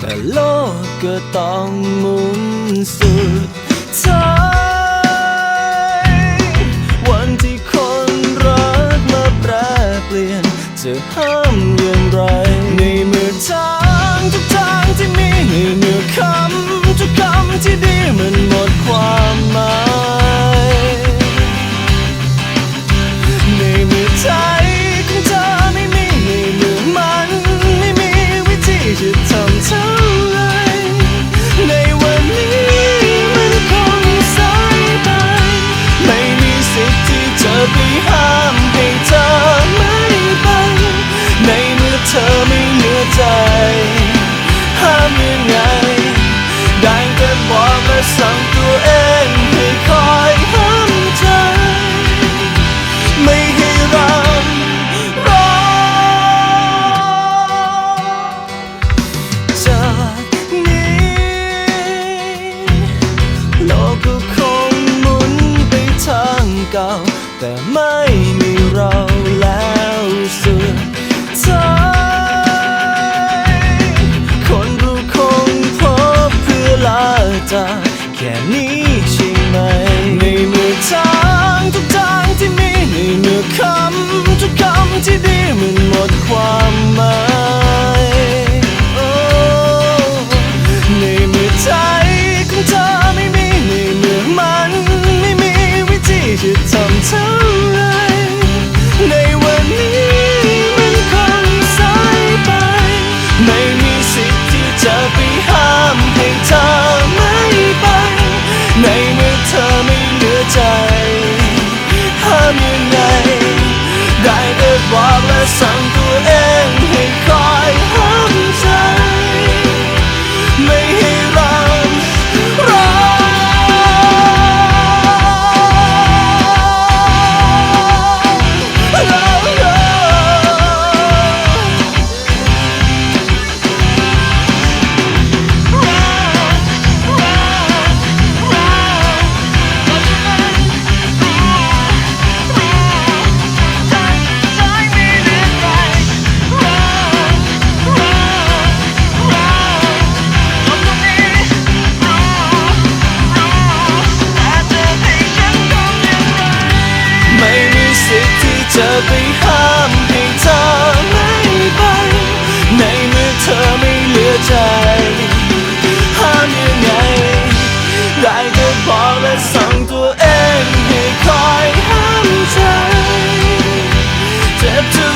แต่โลกก็ต้องหมุนสุดท้ายวันที่คนรักมาแปรเปลี่ยน จะห้ามอย่างไร ในเมื่อทางทุกทางที่มีในเมื่อคำทุกคำที่ดีมันหมดความ ไปห้ามให้เธอไม่ไป ในเมื่อเธอไม่เหลือใจ ห้ามยังไง ได้แต่บอกและสั่งตัวเองให้คอยห้ามใจ ไม่ให้รำร้องจากนี้โลกก็คงหมุนไปทางเก่า แต่ไม่มีเราแล้วสุดท้ายคนรู้คงพบเพื่อลาจากแค่นี้ใช่ไหม ในเมื่อทางทุกทางที่มีในเมื่อคำทุกคำที่ดี จะไปห้ามให้เธอไม่ไป ในเมื่อเธอไม่เหลือใจ ห้ามยังไง ได้แต่บอกและสั่งตัวเองให้คอยห้ามใจ เจ็บจะ